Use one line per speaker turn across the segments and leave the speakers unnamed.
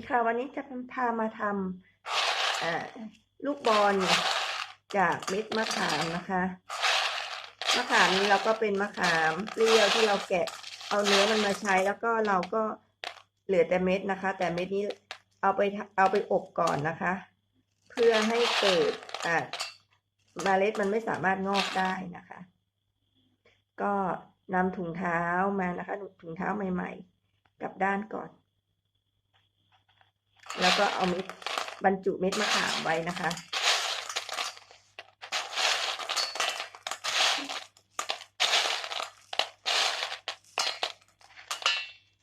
ดีค่ะ วันนี้จะพามาทำลูกบอลจากเม็ดมะขามนะคะ มะขามนี้เราก็เป็นมะขามเปรี้ยวที่เราแกะเอาเนื้อมันมาใช้แล้วก็เราก็เหลือแต่เม็ดนะคะ แต่เม็ดนี้เอาไปเอาไปอบก่อนนะคะ เพื่อให้เกิดอ่าเมล็ดมันไม่สามารถงอกได้นะคะ ก็นำถุงเท้ามานะคะถุงเท้าใหม่ ๆ กับด้านก่อน แล้วก็เอาเม็ดบรรจุเม็ดมะขามไว้นะคะ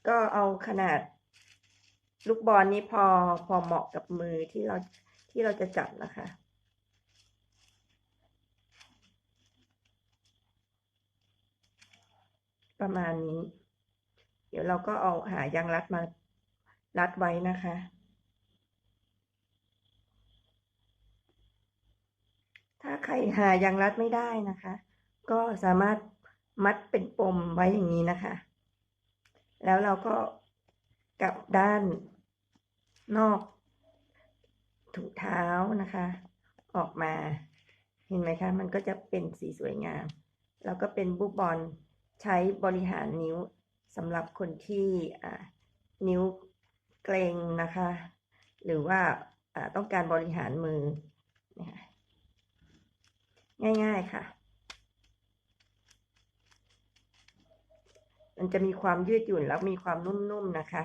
ก็เอาขนาดลูกบอลนี้พอพอเหมาะกับมือที่เราที่เราจะจับนะคะ ประมาณนี้ เดี๋ยวเราก็เอาหายางรัดมารัดไว้นะคะ ถ้าใครหายางรัดไม่ได้นะคะ ก็สามารถมัดเป็นปมไว้อย่างนี้นะคะ แล้วเราก็กลับด้านนอกถุงเท้านะคะ ออกมาเห็นไหมคะ มันก็จะเป็นสีสวยงาม แล้วก็เป็นบุกบอลใช้บริหารนิ้วสำหรับคนที่นิ้วเกรงนะคะ หรือว่าต้องการบริหารมือนะคะ ง่ายๆค่ะ มันจะมีความยืดหยุ่นแล้วมีความนุ่มๆนะคะ